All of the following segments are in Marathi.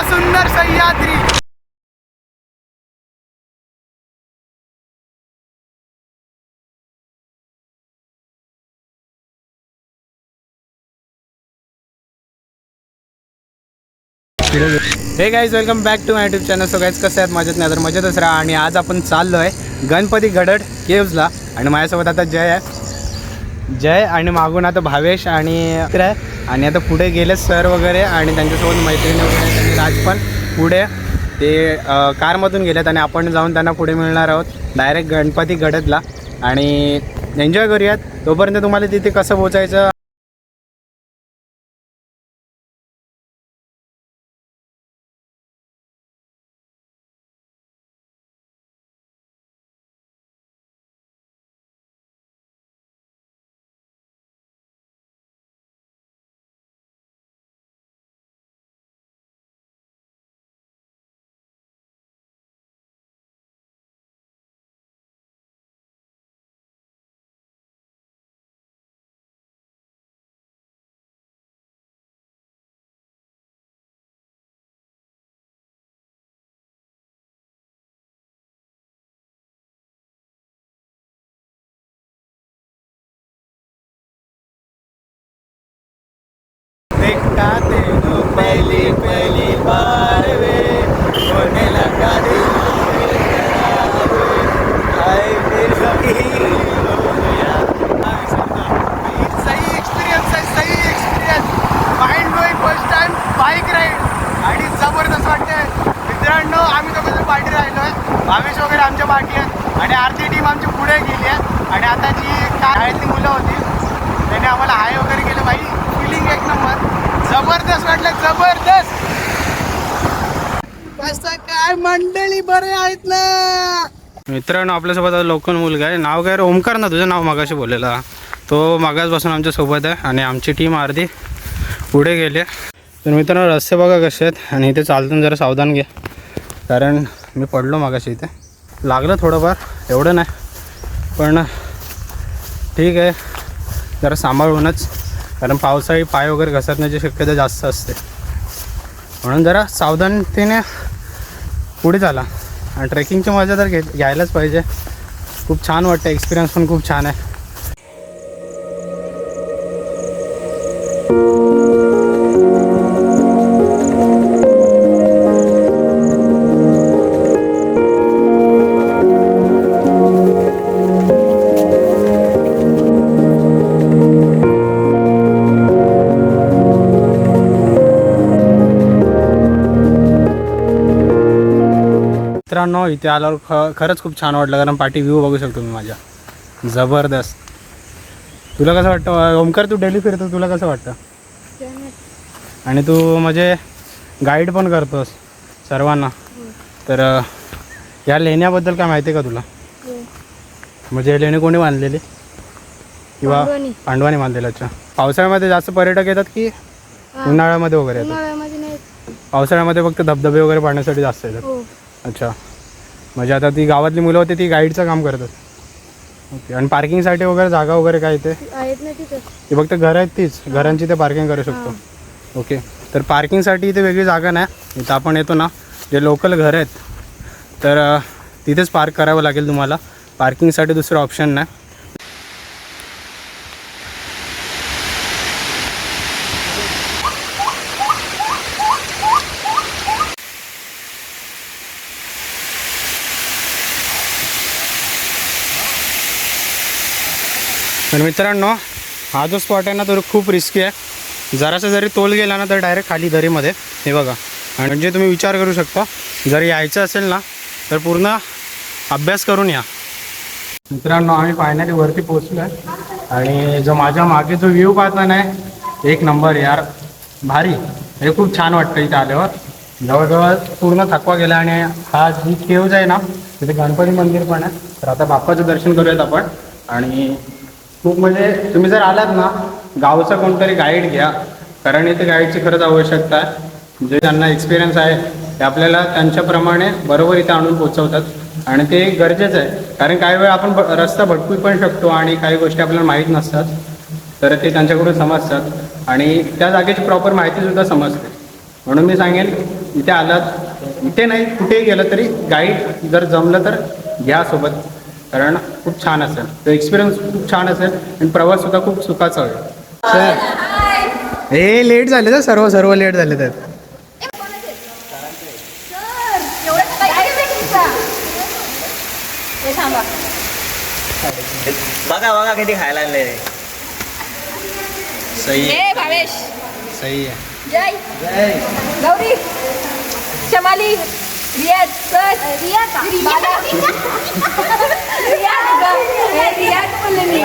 आमच्या सुंदर Sahyadri. Hey guys welcome back to my YouTube channel so guys कसं आहेत? मजेत नाही तर मजेतच राहा. आणि आज आपण चाललो आहे गणपती गडड केव्जला. आणि माझ्यासोबत आता जय आहे. जय आणि मागून आता भावेश आणि आहे. आणि आता पुढे गेले सर वगैरे आणि त्यांच्यासोबत मैत्रिणी वगैरे. राज पण पुढे ते कारमधून गेलेत आणि आपण जाऊन त्यांना पुढे मिळणार आहोत. डायरेक्ट गणपती गडदला. आणि एन्जॉय करूयात. तोपर्यंत तुम्हाला तिथे कसं पोचायचं देखा तेनू पहली पहली बार वे. होने लगा दिल बेकरार फिर कभी सही एक्सपिरियन्स आहे सही experience mind blowing first time bike ride आणि जबरदस्त वाटते मित्रांनो आम्ही दोघं पार्टी राहिलो आहे भावेश वगैरे आमच्या पार्टी आहेत. आणि आरती टीम आमची पुढे गेली आहे. आणि आता जी शाळेतली मुलं होती त्याने आम्हाला हाय वगैरे केलं. बाई फिलिंग एक नंबर. जबरदस्त वाटलं जबरदस्त. कसं काय मंडळी बरे आहेत ना? मित्रांनो आपल्यासोबत लोकल मुलगा आहे. नाव काय रे? ओमकार ना तुझं नाव मागाशी बोललेला. तो मागासपासून आमच्यासोबत आहे आणि आमची टीम अर्धी पुढे गेली तर मित्रांनो रस्ते बघा कसे आहेत आणि इथे चालताना जरा सावधान घ्या. कारण मी पडलो मागाशी इथे. लागलं थोडंफार एवढं नाही. पण ठीक आहे. जरा सांभाळूनच. कारण पावसाळी पाय वगैरे घसरण्याची शक्यता जास्त असते. म्हणून जरा सावधानतेने पुढे झाला आणि ट्रेकिंगची मजा तर घे घ्यायलाच पाहिजे. खूप छान वाटतं एक्सपिरियन्स पण खूप छान आहे. मित्रांनो इथे आल्यावर ख खरंच खूप छान वाटलं कारण पाठी व्ह्यू बघू शकतो मी माझ्या. जबरदस्त. तुला कसं वाटतं ओमकार तू डेली फिरतो तुला कसं वाटतं? आणि तू म्हणजे गाईड पण करतोस सर्वांना. तर या लेण्याबद्दल काय माहिती आहे का तुला? म्हणजे हे लेणी कोणी बांधलेली? किंवा पांडवांनी. पांडवानी बांधलेलं अच्छा. पावसाळ्यामध्ये जास्त पर्यटक येतात की उन्हाळ्यामध्ये वगैरे येतात? उन्हाळ्यामध्ये नाही. पावसाळ्यामध्ये फक्त धबधबे वगैरे पाहण्यासाठी जास्त येतात? हो. अच्छा. म्हणजे आता ती गावातली मुलं होती ती गाईडचं काम करतात. ओके. आणि पार्किंगसाठी वगैरे जागा वगैरे काय इथे? आहेत ना तिथं. ती फक्त घरं आहेत तीच. घरांची ते पार्किंग करू शकतो. ओके. तर पार्किंगसाठी इथे वेगळी जागा नाही. इथं आपण येतो ना. जे लोकल घरं आहेत तर तिथेच पार्क करावं लागेल तुम्हाला. पार्किंगसाठी दुसरं ऑप्शन नाही. तर मित्रांनो हा जो स्पॉट आहे ना तो खूप रिस्की आहे. जरासा जरी तोल गेला ना तर डायरेक्ट खाली दरीमध्ये. हे बघा. आणि म्हणजे तुम्ही विचार करू शकता जर यायचं असेल ना तर पूर्ण अभ्यास करून या. मित्रांनो आम्ही फायनली वरती पोचलो आहे आणि जो माझ्या मागे जो व्ह्यू पाहता नाही एक नंबर यार. भारी. हे खूप छान वाटतं इथे आल्यावर. जवळजवळ पूर्ण थकवा गेला आणि हा जी केव्ज आहे ना तिथे गणपती मंदिर पण आहे. तर आता बाप्पाचं दर्शन करूयात आपण. आणि खूप म्हणजे तुम्ही जर आलात ना गावचा कोणतरी गाईड घ्या. कारण इथे गाईडची खरंच आवश्यकता आहे. जे त्यांना एक्सपिरियन्स आहे ते आपल्याला त्यांच्याप्रमाणे बरोबर इथे आणून पोचवतात आणि ते गरजेचं आहे. कारण काही वेळा आपण रस्ता भटकू पण शकतो आणि काही गोष्टी आपल्याला माहीत नसतात. तर ते त्यांच्याकडून समजतात. आणि त्या जागेची प्रॉपर माहितीसुद्धा समजते. म्हणून मी सांगेन इथे आलात. इथे नाही कुठेही गेलं तरी गाईड जर जमलं तर घ्या सोबत. कारण खूप छान असेल. तो एक्सपिरियन्स खूप छान असेल आणि प्रवास सुद्धा खूप सुखाचा होईल. सर हे लेट झाले तर सर्व सर्व लेट झाले तर. हे बघा बघा किती खायला आणले सही आहे ए भावेश. सही आहे. जय. गौरी. शमाली. रियाज हे रियाज. बोलले मी.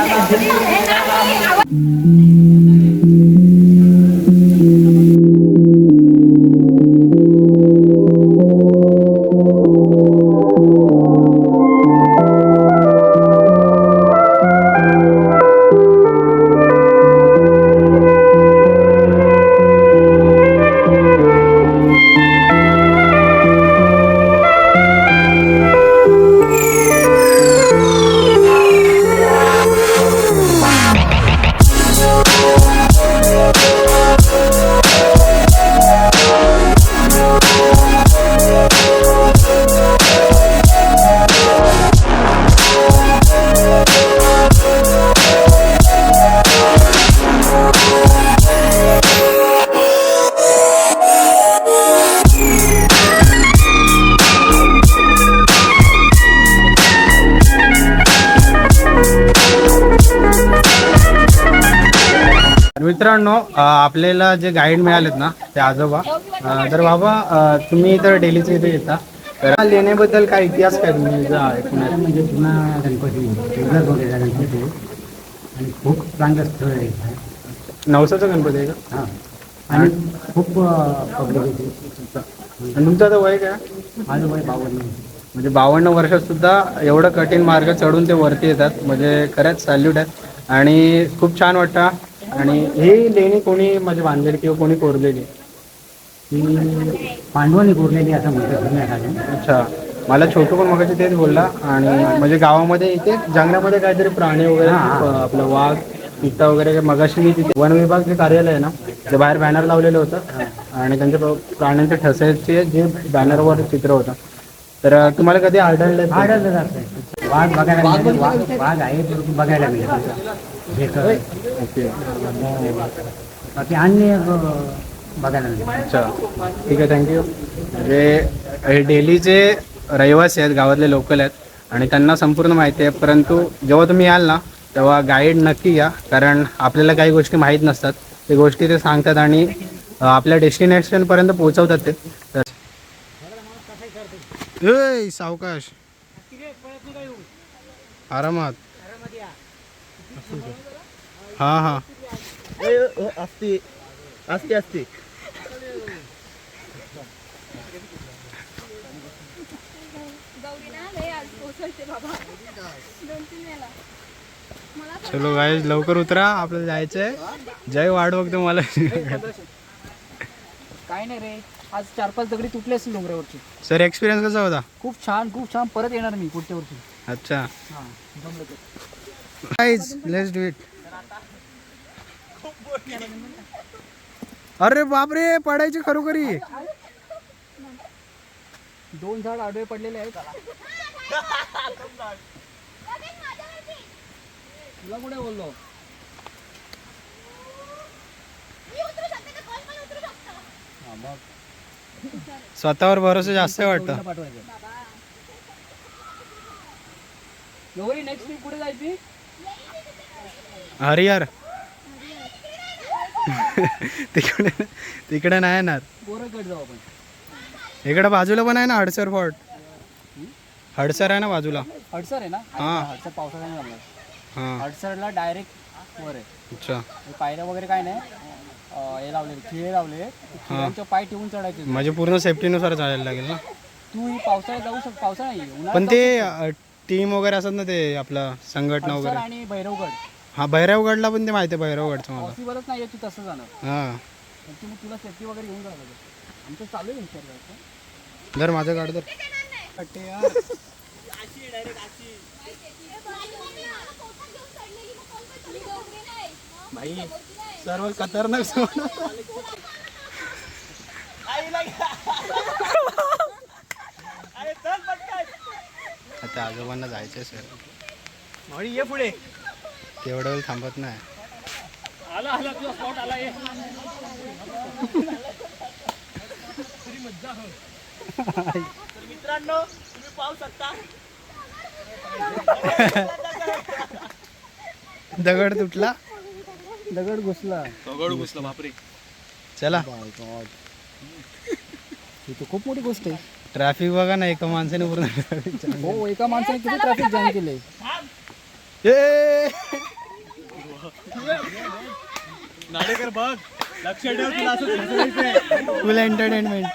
मित्रांनो आपल्याला जे गाईड मिळालेत ना ते आजोबा तर बाबा तुम्ही तर डेलीचे इथे येता. तर लेण्याबद्दल काय इतिहास काय तुम्ही ऐकून म्हणजे जुना गणपती गणपती आणि खूप चांगलं स्थळ आहे नवसाचा गणपती आहे का? हां. आणि खूप पब्लिक होती आणि तुमचं आता वय काय? माझं वय बावन्न म्हणजे बावन्न वर्षात सुद्धा एवढं कठीण मार्ग चढून ते वरती येतात. म्हणजे खरंच सॅल्यूट आहे. आणि खूप छान वाटतं. आणि ही लेणी कोणी म्हणजे बांधलेली किंवा कोणी कोरलेली? ती पांडवांनी कोरलेली असं म्हणतात जुन्या अच्छा. मला छोटू पण मगाशी तेच बोलला आणि म्हणजे गावामध्ये इथे जंगलामध्ये काहीतरी प्राणी वगैरे हा, हा. आपलं वाघ चित्ता वगैरे मगाशी मी तिथे वन विभाग जे कार्यालय आहे ना ते बाहेर बॅनर लावलेलं होतं. आणि त्यांच्या प्र- प्राण्यांच्या ठसेचे जे बॅनरवर चित्र होतं. तर तुम्हाला कधी आढळलं आढळलं जात वाघ बघायला मिळाले. वाघ वाघ आहे बघायला मिळत ओके बाकी अन्य बघायला अच्छा ठीक आहे थँक्यू म्हणजे हे डेलीचे रहिवासी आहेत गावातले लोकल आहेत आणि त्यांना संपूर्ण माहिती आहे परंतु जेव्हा तुम्ही याल ना तेव्हा गाईड नक्की घ्या कारण आपल्याला काही गोष्टी माहीत नसतात ते गोष्टी ते सांगतात आणि अं, आपल्या डेस्टिनेशनपर्यंत पोहोचवतात ते तर ए, सावकाश आरामात हां हां. असते असते असते चलो गाय लवकर उतरा. आपल्याला जायचंय. जय वाट बघतो मला काय नाही रे. आज चार पाच दगडी तुटले असतील डोंगरावरची सर एक्सपिरियन्स कसा होता? खूप छान खूप छान. परत येणार मी पुढच्या वर्षी. अच्छा. हां जमलं तर. लेट्स डू इट अरे बापरे पडायची खरोखरी. दोन झाड आडवे पडलेले आहेत. तुला कुठे बोललो? स्वतःवर भरोसा जास्त वाटतं. पाठवायचं? नेक्स्ट वीक कुठे जायची? हरिहर. तिकडे तिकडे नाही येणार. इकडे बाजूला पण आहे ना हडसर फोर्ट हडसर आहे ना बाजूला. हडसर आहे ना? हां. हडसर नाही हां. हडसरला डायरेक्ट वर आहे. अच्छा. पायऱ्या वगैरे काय नाही. हे लावले खिळे लावले खिळ्यांच्या पाय ठेवून चढायचे म्हणजे पूर्ण सेफ्टीनुसार चालायला लागेल ना? तू ही पावसाळ्यात जाऊ शक पावसाळा नाही. पण ते टीम वगैरे असतात ना ते आपला संघटना वगैरे? आणि भैरवगड. हा भैरवगडला पण ते माहिती आहे भैरवगडचं मला. पॉसिबलच नाही आहे तू तसं जाणं हां. पण मग तुला सेफ्टी वगैरे घेऊन जावं लागेल आमचं चालू आहे विचार करायचं जर माझं गाड तर भाई सर्व खतरनाक आता आजोबांना जायचं सर. माऊली ये पुढे. तेवढं वेळ थांबत नाही. आला आला तुझा स्पॉट आला ये. तर मित्रांनो तुम्ही पाहू शकता. दगड तुटला. दगड घुसला. दगड घुसला बापरे. चला. ही तर खूप मोठी गोष्ट आहे. ट्रॅफिक बघा ना एका माणसाने पूर्ण हो एका माणसाने किती ट्रॅफिक जाम केलंय. ए! नाडेकर बघ. लक्ष ठेव तुला असं फुल एंटरटेनमेंट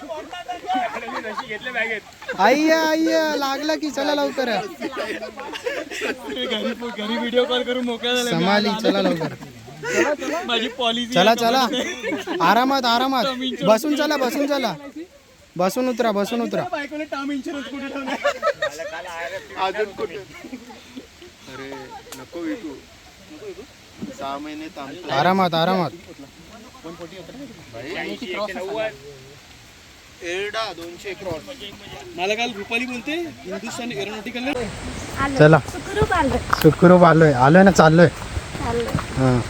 आय्या आय्या लागला की चला लवकर. घरी घरी व्हिडिओ कॉल करून मोकळा झाला. समाली चला लवकर. माझी पॉलिसी चला चला. आरामात आरामात. बसून चला बसून चला. बसून उतरा बसून उतरा. बायकोने टर्म इन्शुरन्स कुठे ठेवला अजून कुठे? अरे नको विकू. सहा महिने थांबतो आरामात आरामात. एरडा दोनशे क्रॉस. मला काल रुपाली बोलते हिंदुस्थान एरोनॉटिकल चला. सुखरूप आलं सुखरूप आलोय. आलोय ना चाललोय. हां.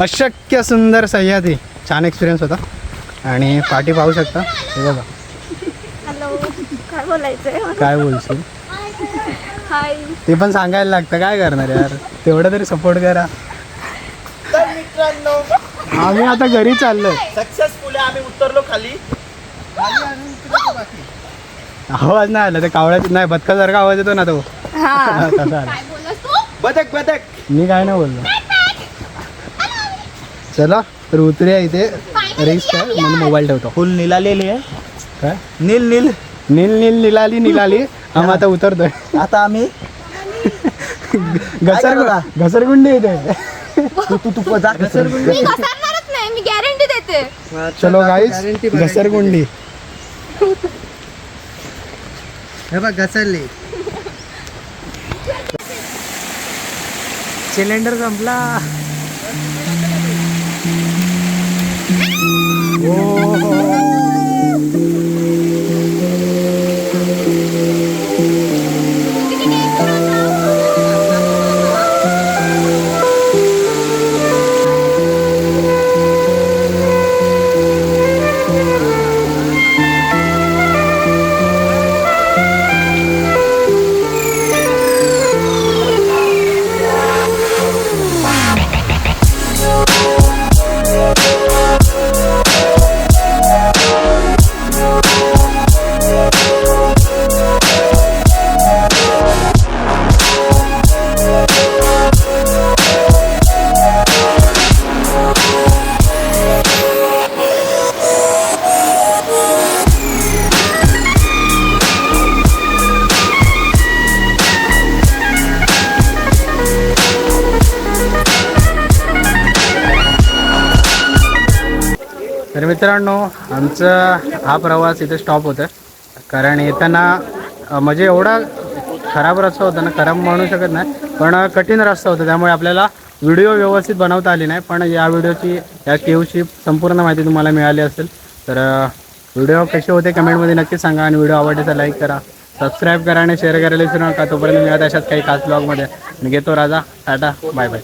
अशक्य सुंदर सह्याद्री. छान एक्सपिरियन्स होता. आणि पाठी पाहू शकता. हे बघा. हॅलो काय बोलायचंय? काय बोलशील? हाय ते पण सांगायला लागतं. काय करणार यार? तेवढं तरी सपोर्ट करा. मित्रांनो आम्ही आता घरी चाललोय. सक्सेसफुली आम्ही उतरलो खाली. आवाज नाही आला ते कावळ्याचा नाही बदकासारखा आवाज येतो ना तो. हा. तसा आला. बदक बदक. मी काय नाही बोललो. चला तर उतरूया इथे. रिस्क आहे म्हणून मोबाईल ठेवतो. फुल निलालेली आहे. काय? नील नील. नील नील निलाली निलाली. आम्ही आता उतरतोय. आता आम्ही घसर घसरगुंडी इथे. तू तू तू जा. मी घसरणारच नाही मी गॅरंटी देते. चलो गाईस घसरगुंडी. हे बघ घसरली. सिलेंडर संपला. तर मित्रांनो आमचा हा प्रवास इथे स्टॉप होतं कारण येताना म्हणजे एवढा खराब रस्ता होता ना खराब म्हणू शकत नाही पण कठीण रस्ता होता. त्यामुळे आपल्याला व्हिडिओ व्यवस्थित बनवता आली नाही. पण या व्हिडिओची या केवची संपूर्ण माहिती तुम्हाला मिळाली असेल तर व्हिडिओ कसे होते कमेंटमध्ये नक्की सांगा आणि व्हिडिओ आवडले तर लाईक करा. सबस्क्राईब करा आणि शेअर करायला विसरू नका. तोपर्यंत मिळत अशाच काही खास ब्लॉगमध्ये आणि घेतो राजा. टाटा. Bye bye